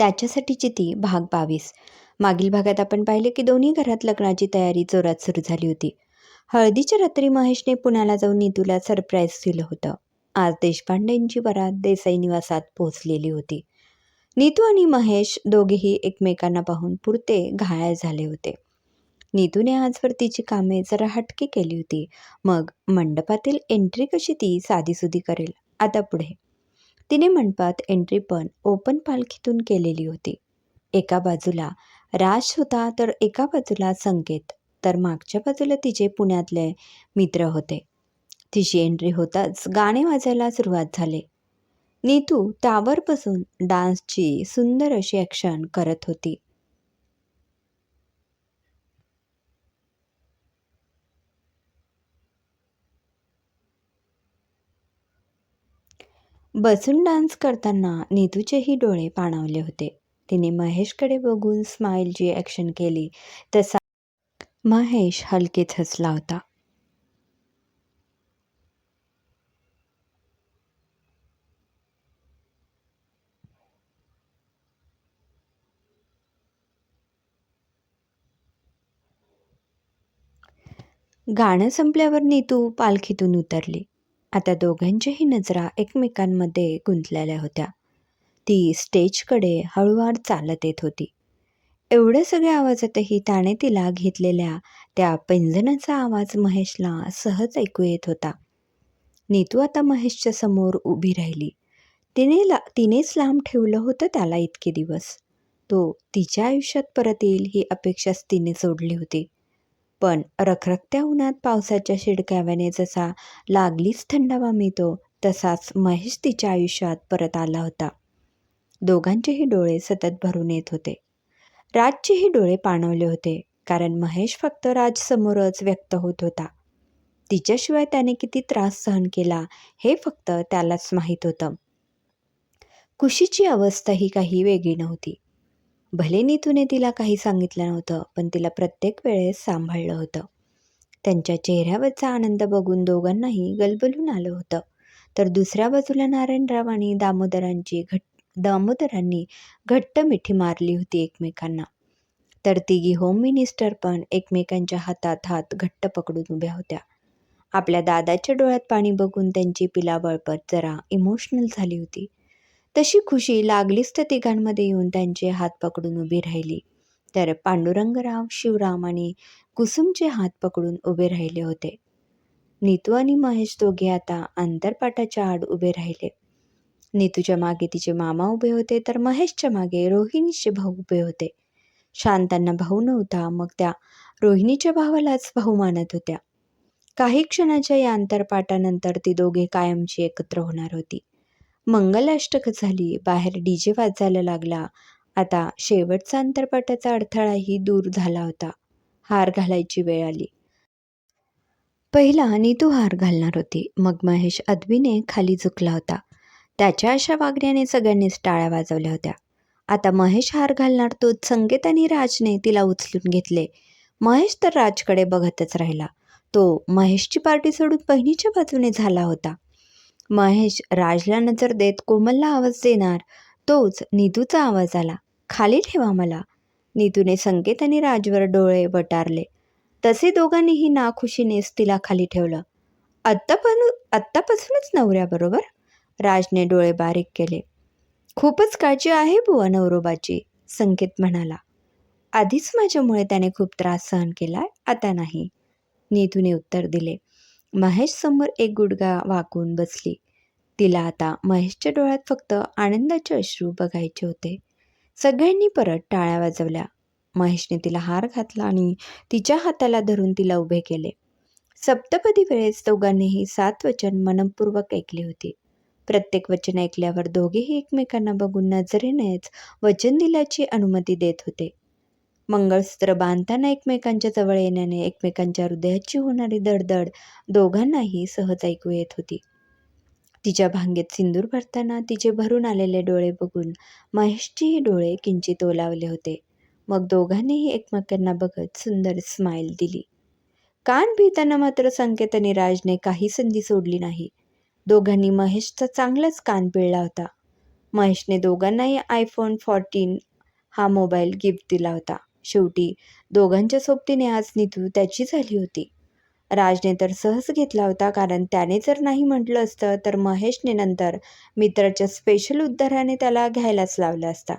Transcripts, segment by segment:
त्याच्यासाठीची ती भाग बावीस. मागील भागात आपण पाहिले की दोन्ही घरात लग्नाची तयारी जोरात सुरू झाली होती. हळदीच्या रात्री महेशने पुण्याला जाऊन नीतूला सरप्राईज दिलं होतं. आज देशपांडेंची बरात देसाई निवासात पोहोचलेली होती. नीतू आणि महेश दोघेही एकमेकांना पाहून पुरते घायाळ झाले होते. नीतूने आजवर तिची कामे जरा हटकी केली होती. मग मंडपातील एंट्री कशी ती साधीसुधी करेल? आता पुढे. तिने मंडपात एंट्री पण ओपन पालखीतून केलेली होती. एका बाजूला राज होता तर एका बाजूला संकेत तर मागच्या बाजूला तिचे पुण्यातले मित्र होते. तिची एंट्री होताच गाणे वाजायला सुरुवात झाले. नीतू त्यावर बसून डान्सची सुंदर अशी ॲक्शन करत होती. बसून डान्स करताना नीतूचेही डोळे पाणावले होते. तिने महेशकडे बघून स्माईलची ॲक्शन केली तसा महेश हलकेच हसला होता. गाणं संपल्यावर नीतू पालखीतून उतरली. आता दोघांच्याही नजरा एकमेकांमध्ये गुंतलेल्या होत्या. ती स्टेजकडे हळूवार चालत येत होती. एवढ्या सगळ्या आवाजातही त्याने तिला घेतलेल्या त्या पैंजणाचा आवाज महेशला सहज ऐकू येत होता. नीतू आता महेशच्या समोर उभी राहिली. तिने ला तिनेच लांब ठेवलं होतं त्याला इतके दिवस. तो तिच्या आयुष्यात परत येईल ही अपेक्षाच तिने सोडली होती. पण रखरखत्या उन्हात पावसाच्या शिडकाव्याने जसा लागलीच थंडावा मिळतो तसाच महेश तिच्या आयुष्यात परत आला होता. दोघांचेही डोळे सतत भरून येत होते. राजचेही डोळे पाणवले होते कारण महेश फक्त राजसमोरच व्यक्त होत होता. तिच्याशिवाय त्याने किती त्रास सहन केला हे फक्त त्यालाच माहीत होतं. कुशीची अवस्था ही काही वेगळी नव्हती. भले नीतूने तिला काही सांगितलं नव्हतं पण तिला प्रत्येक वेळेस सांभाळलं होतं. त्यांच्या चेहऱ्यावरचा आनंद बघून दोघांनाही गलबलून आलं होतं. तर दुसऱ्या बाजूला नारायणराव आणि दामोदरांची घट दामोदरांनी घट्ट मिठी मारली होती एकमेकांना. तर तिघी होम मिनिस्टर पण एकमेकांच्या हातात हात घट्ट पकडून उभ्या होत्या. आपल्या दादाच्या डोळ्यात पाणी बघून त्यांची पिलावळपत जरा इमोशनल झाली होती. तशी खुशी लागलीच तर तिघांमध्ये येऊन त्यांचे हात पकडून उभी राहिली. तर पांडुरंगराव शिवराम आणि कुसुमचे हात पकडून उभे राहिले होते. नीतू आणि महेश दोघे आता अंतरपाटाच्या आड उभे राहिले. नीतूच्या मागे तिचे मामा उभे होते तर महेशच्या मागे रोहिणीचे भाऊ उभे होते. शांतांना भाऊ नव्हता मग त्या रोहिणीच्या भावालाच भाऊ मानत होत्या. काही क्षणाच्या या अंतरपाटानंतर ती दोघे कायमची एकत्र होणार होती. मंगलाष्टक झाली. बाहेर डी जे वाजायला लागला. आता शेवटचा अंतरपाटाचा अडथळाही दूर झाला होता. हार घालायची वेळ आली. पहिला नीतू हार घालणार होती. मग महेश अद्वीने खाली झुकला होता. त्याच्या अशा वागण्याने सगळ्यांनीच टाळ्या वाजवल्या होत्या. आता महेश हार घालणार तो संगीत आणि राजने तिला उचलून घेतले. महेश तर राजकडे बघतच राहिला. तो महेशची पार्टी सोडून बहिणीच्या बाजूने झाला होता. महेश राजला नजर देत कोमलला आवाज देणार. तोच नीतूचा आवाज आला. खाली ठेवा मला. नीतूने संकेत आणि राजवर डोळे वटारले. तसे दोघांनीही नाखुशीनेच तिला खाली ठेवलं. आत्तापण आत्तापासूनच नवऱ्याबरोबर राजने डोळे बारीक केले. खूपच काळजी आहे बुवा नवरोबाची संकेत म्हणाला. आधीच माझ्यामुळे त्याने खूप त्रास सहन केला आता नाही. नीतूने उत्तर दिले. महेश समोर एक गुडघा वाकून बसली. तिला आता महेशच्या डोळ्यात फक्त आनंदाचे अश्रू बघायचे होते. सगळ्यांनी परत टाळ्या वाजवल्या. महेशने तिला हार घातला आणि तिच्या हाताला धरून तिला उभे केले. सप्तपदी वेळेस दोघांनीही सात वचन मनपूर्वक ऐकली होती. प्रत्येक वचन ऐकल्यावर दोघेही एकमेकांना बघून नजरेनेच वचन दिल्याची अनुमती देत होते. मंगळसूत्र बांधताना एकमेकांच्या जवळ येण्याने एकमेकांच्या हृदयाची होणारी दडदड दोघांनाही सहज ऐकू येत होती. तिच्या भांगेत सिंदूर भरताना तिचे भरून आलेले डोळे बघून महेशचेही डोळे किंचित ओलावले होते. मग दोघांनीही एकमेकांना बघत सुंदर स्माईल दिली. कान पिताना मात्र संकेत आणि राजने काही संधी सोडली नाही. दोघांनी महेशचा चांगलाच कान पिळला होता. महेशने दोघांनाही आयफोन फॉर्टीन हा मोबाईल गिफ्ट दिला होता. शेवटी दोघांच्या सोबतीने आज नितू त्याची झाली होती. राजने तर सहज घेतला होता कारण त्याने जर नाही म्हटलं असतं तर महेशने नंतर मित्राच्या स्पेशल उद्धाराने त्याला घ्यायलाच लावला असता.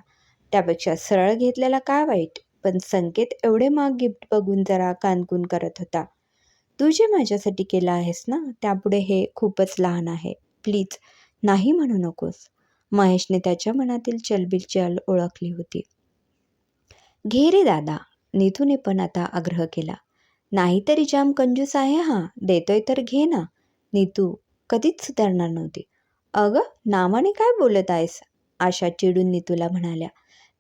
त्यापेक्षा सरळ घेतलेला काय वाईट? पण संकेत एवढे माग गिफ्ट बघून जरा कानकून करत होता. तू जे माझ्यासाठी केलं आहेस ना त्यापुढे हे खूपच लहान आहे. प्लीज नाही म्हणू नकोस. महेशने त्याच्या मनातील चलबिलचल ओळखली होती. घे रे दादा. निथूने पण आता आग्रह केला. नाहीतरी जाम कंजूस आहे हा. देतोय तर घे ना. नीतू कधीच सुधारणार नव्हती. अगं नावाने काय बोलत आहेस? आशा चिडून नीतूला म्हणाल्या.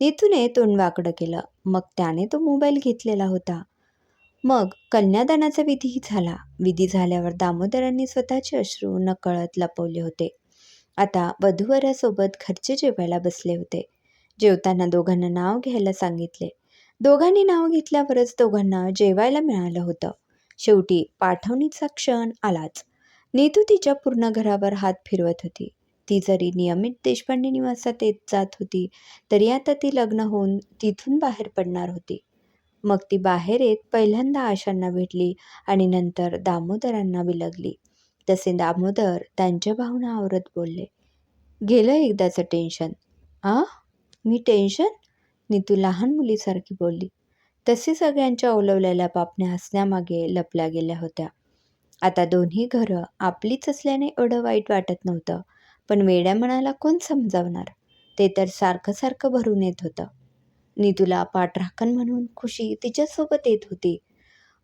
नीतूने तोंड वाकडं केलं. मग त्याने तो मोबाईल घेतलेला होता. मग कन्यादानाचा विधीही झाला. विधी झाल्यावर दामोदरांनी स्वतःचे अश्रू नकळत लपवले होते. आता वधूवरासोबत घरचे जेवायला बसले होते. जेवताना दोघांना नाव घ्यायला सांगितले. दोघांनी नाव घेतल्यावरच दोघांना जेवायला मिळालं होतं. शेवटी पाठवणीचा क्षण आलाच. नीतू तिच्या पूर्ण घरावर हात फिरवत होती. ती जरी नियमित देशपांडे निवासात येत जात होती तरी आता ती लग्न होऊन तिथून बाहेर पडणार होती. मग ती बाहेर येत पहिल्यांदा आशांना भेटली आणि नंतर दामोदरांना विलगली. तसे दामोदर त्यांच्या भावना आवरत बोलले. गेलं एकदाचं टेन्शन. आ? मी टेन्शन? नीतू लहान मुलीसारखी बोलली. तसे सगळ्यांच्या ओलवलेल्या पापण्या हसण्यामागे लपल्या गेल्या होत्या. आता दोन्ही घरं आपलीच असल्याने एवढं वाईट वाटत नव्हतं पण वेड्या मनाला कोण समजावणार? ते तर सारखं सारखं भरून येत होतं. नीतूला पाठराखण म्हणून खुशी तिच्यासोबत येत होती.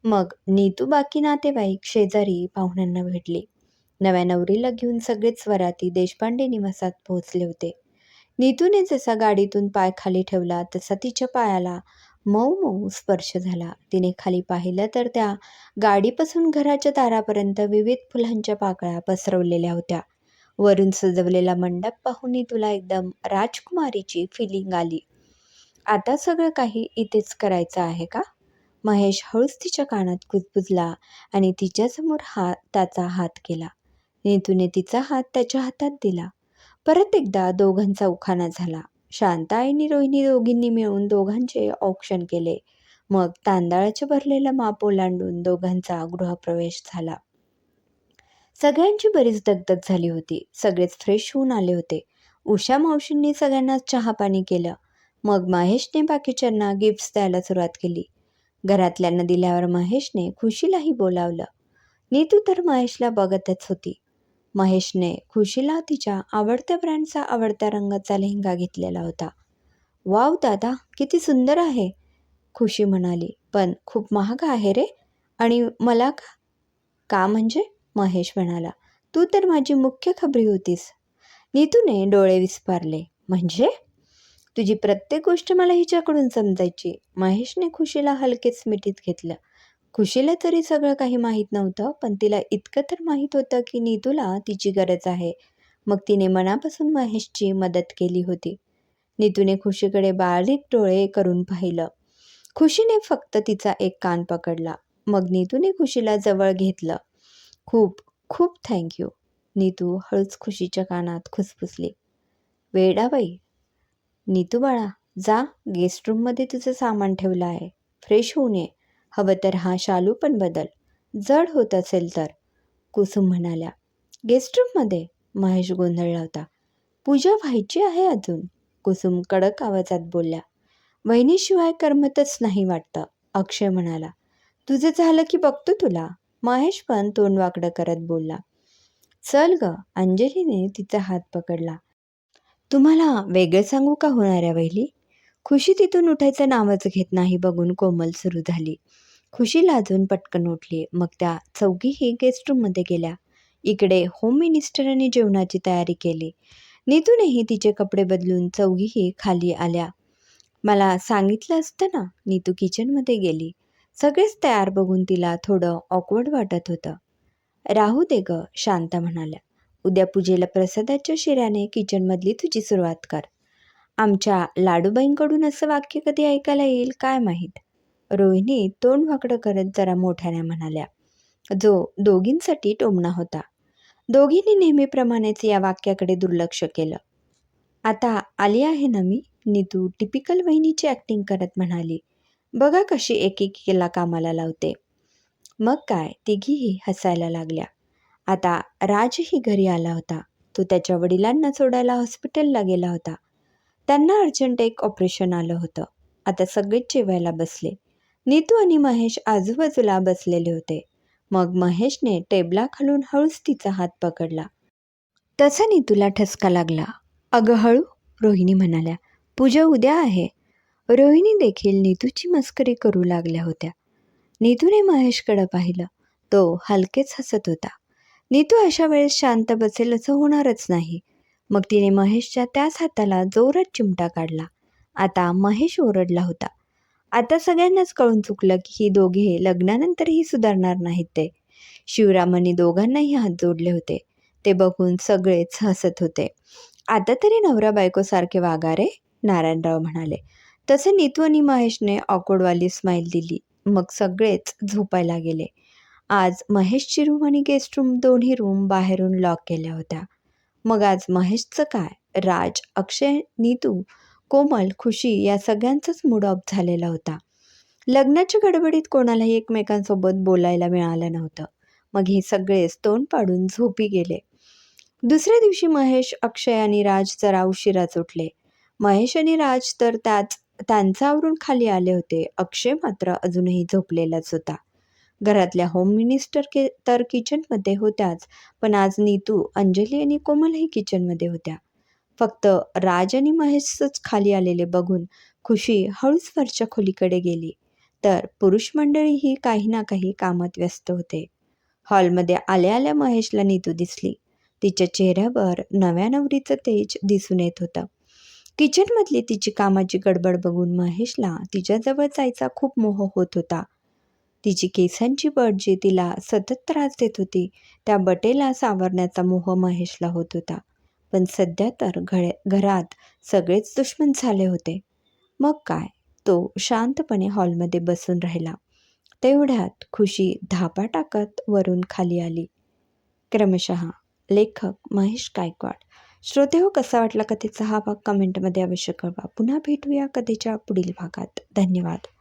मग नीतू बाकी नातेवाईक शेजारी पाहुण्यांना भेटली. नव्या नवरीला घेऊन सगळेच वराती देशपांडे निवासात पोहोचले होते. नीतूने जसा गाडीतून पाय खाली ठेवला तसा तिच्या पायाला मऊ मऊ स्पर्श झाला. तिने खाली पाहिलं तर त्या गाडीपासून घराच्या दारापर्यंत विविध फुलांच्या पाकळ्या पसरवलेल्या होत्या. वरून सजवलेला मंडप पाहून तुला एकदम राजकुमारीची फिलिंग आली. आता सगळं काही इथेच करायचं आहे का? महेश हळूच तिच्या कानात कुजबुजला आणि तिच्यासमोर हा त्याचा हात केला. नीतूने तिचा हात त्याच्या हातात दिला. परत एकदा दोघांचा उखाणा झाला. शांता आणि रोहिणी दोघींनी मिळून दोघांचे औक्षण केले. मग तांदळाचे भरलेला माप ओलांडून दोघांचा गृहप्रवेश झाला. सगळ्यांची बरीच दगदग झाली होती. सगळेच फ्रेश होऊन आले होते. उषा मावशींनी सगळ्यांना चहा पाणी केलं. मग महेशने बाकीच्यांना गिफ्ट्स द्यायला सुरुवात केली. घरातल्यांना दिल्यावर महेशने खुशीलाही बोलावलं. नीतू तर महेशला बघतच होती. महेशने खुशीला तिच्या आवडत्या ब्रँडचा आवडत्या रंगाचा लेहंगा घेतलेला होता. वाव दादा किती सुंदर आहे खुशी म्हणाली. पण खूप महाग आहे रे आणि मला का? का म्हणजे? महेश म्हणाला. तू तर माझी मुख्य खबरी होतीस. नीतूने डोळे विस्पारले. म्हणजे? तुझी प्रत्येक गोष्ट मला हिच्याकडून समजायची. महेशने खुशीला हलकेच मिठीत घेतलं. खुशीला तरी सगळं काही माहीत नव्हतं पण तिला इतकं तर माहीत होतं की नीतूला तिची गरज आहे. मग तिने मनापासून महेशची मदत केली होती. नीतूने खुशीकडे बारीक डोळे करून पाहिलं. खुशीने फक्त तिचा एक कान पकडला. मग नीतूने खुशीला जवळ घेतलं. खूप खूप थँक्यू नीतू हळूच खुशीच्या कानात खुसफुसली. वेडाबाई नीतू बाळा जा गेस्ट रूममध्ये तुझं सामान ठेवलं आहे. फ्रेश होऊन ये. हवं तर हा शालू पण बदल. जड होत असेल तर. कुसुम म्हणाल्या गेस्ट रूममध्ये महेश गोंधळला होता. पूजा व्हायची आहे अजून. कुसुम कडक आवाजात बोलल्या वहिनीशिवाय करमतच नाही वाटतं. अक्षय म्हणाला तुझं झालं की बघतो तुला. महेश पण तोंड वाकडं करत बोलला चल ग. अंजलीने तिचा हात पकडला तुम्हाला वेगळं सांगू का होणाऱ्या वहिली खुशी तिथून उठायचं नावच घेत नाही बघून कोमल सुरू झाली. खुशी लाजून पटकन उठली. मग त्या चौघीही गेस्ट रूममध्ये गेल्या. इकडे होम मिनिस्टरांनी जेवणाची तयारी केली. नीतूनेही तिचे कपडे बदलून चौघीही खाली आल्या. मला सांगितलं असतं ना नीतू किचनमध्ये गेली. सगळेच तयार बघून तिला थोडं ऑकवर्ड वाटत होतं. राहू दे ग शांता म्हणाल्या. उद्या पूजेला प्रसादाच्या शिऱ्याने किचनमधली तुझी सुरुवात कर. आमच्या लाडूबाईंकडून असं वाक्य कधी ऐकायला येईल काय माहीत? रोहिणी तोंड वाकडं करत जरा मोठ्याने म्हणाल्या जो दोघींसाठी टोमणा होता. दोघींनी नेहमीप्रमाणेच या वाक्याकडे दुर्लक्ष केलं. आता आली आहे ना मी? नीतू टिपिकल वहिनीची ॲक्टिंग करत म्हणाली. बघा कशी एकेकीला कामाला लावते. मग काय तिघीही हसायला लागल्या. आता राजही घरी आला होता. तो त्याच्या वडिलांना सोडायला हॉस्पिटलला गेला होता. त्यांना अर्जंट एक ऑपरेशन आलं होतं. आता सगळेच जेवायला बसले. नीतू आणि महेश आजूबाजूला बसलेले होते. मग महेशने टेबलाखालून हळूच तिचा हात पकडला. तसा नीतूला ठसका लागला. अगं हळू रोहिणी म्हणाल्या पूजा उद्या आहे. रोहिणी देखील नीतूची मस्करी करू लागल्या होत्या. नीतूने महेशकडं पाहिलं. तो हलकेच हसत होता. नीतू अशा वेळेस शांत बसेल असं होणारच नाही. मग तिने महेशच्या त्याच हाताला जोरात चिमटा काढला. आता महेश ओरडला होता. आता सगळ्यांनाच कळून चुकलं की ही दोघे लग्नानंतरही सुधारणार नाहीत ते. शिवरामांनी दोघांनाही हात जोडले होते. ते बघून सगळेच हसत होते. आता तरी नवरा बायकोसारखे वागा रे नारायणराव म्हणाले. तसे नीतू आणि महेशने ऑकोडवाली स्माईल दिली. मग सगळेच झोपायला गेले. आज महेशची रूम आणि गेस्ट रूम दोन्ही रूम बाहेरून लॉक केल्या होत्या. मग आज महेशचं काय? राज अक्षय नीतू कोमल खुशी या सगळ्यांचाच मूड ऑफ झालेला होता. लग्नाच्या गडबडीत कोणालाही एकमेकांसोबत बोलायला मिळालं नव्हतं. मग हे सगळेच तोंड पाडून झोपी गेले. दुसऱ्या दिवशी महेश अक्षय आणि राज जरा उशिराच उठले. महेश आणि राज तर त्याच त्यांचावरून खाली आले होते. अक्षय मात्र अजूनही झोपलेलाच होता. घरातल्या होम मिनिस्टर के तर किचनमध्ये होत्याच. पण आज नीतू अंजली आणि कोमलही किचनमध्ये होत्या. फक्त राज आणि महेशच खाली आलेले बघून खुशी हळूच वरच्या खोलीकडे गेली. तर पुरुष मंडळीही काही ना काही कामात व्यस्त होते. हॉलमध्ये आल्या आल्या महेशला नीतू दिसली. तिच्या चेहऱ्यावर नव्या नवरीचं तेज दिसून येत होतं. किचनमधली तिची कामाची गडबड बघून महेशला तिच्याजवळ जायचा खूप मोह होत होता. तिची केसांची बट जी तिला सतत त्रास देत होती त्या बटेला सावरण्याचा मोह महेशला होत होता. पण सध्या तर घळे घरात सगळेच दुश्मन झाले होते. मग काय? तो शांतपणे हॉलमध्ये बसून राहिला. तेवढ्यात खुशी धापा टाकत वरून खाली आली. क्रमशः लेखक महेश गायकवाड श्रोते हो कसा वाटला कथेचा हा भाग कमेंटमध्ये अवश्य कळवा. पुन्हा भेटूया कथेच्या पुढील भागात. धन्यवाद.